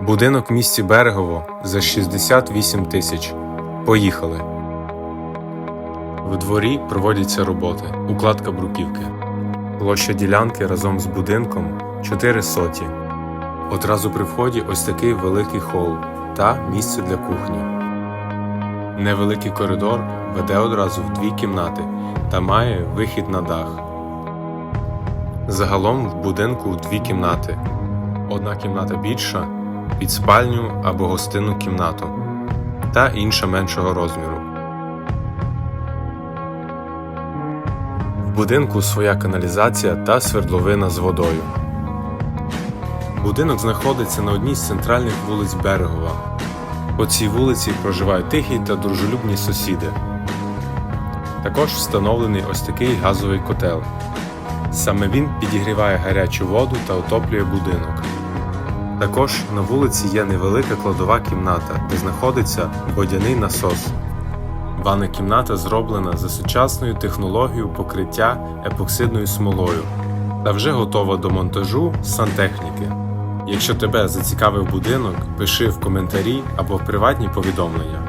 Будинок в місті Берегово за 68 тисяч. Поїхали. В дворі проводяться роботи. Укладка бруківки. Площа ділянки разом з будинком 4 соті. Одразу при вході ось такий великий хол та місце для кухні. Невеликий коридор веде одразу в дві кімнати та має вихід на дах. Загалом в будинку дві кімнати. Одна кімната більша під спальню або гостинну кімнату, та інша меншого розміру. В будинку своя каналізація та свердловина з водою. Будинок знаходиться на одній з центральних вулиць Берегова. По цій вулиці проживають тихі та дружелюбні сусіди. Також встановлений ось такий газовий котел. Саме він підігріває гарячу воду та отоплює будинок. Також на вулиці є невелика кладова кімната, де знаходиться водяний насос. Ванна кімната зроблена за сучасною технологією покриття епоксидною смолою та вже готова до монтажу сантехніки. Якщо тебе зацікавив будинок, пиши в коментарі або в приватні повідомлення.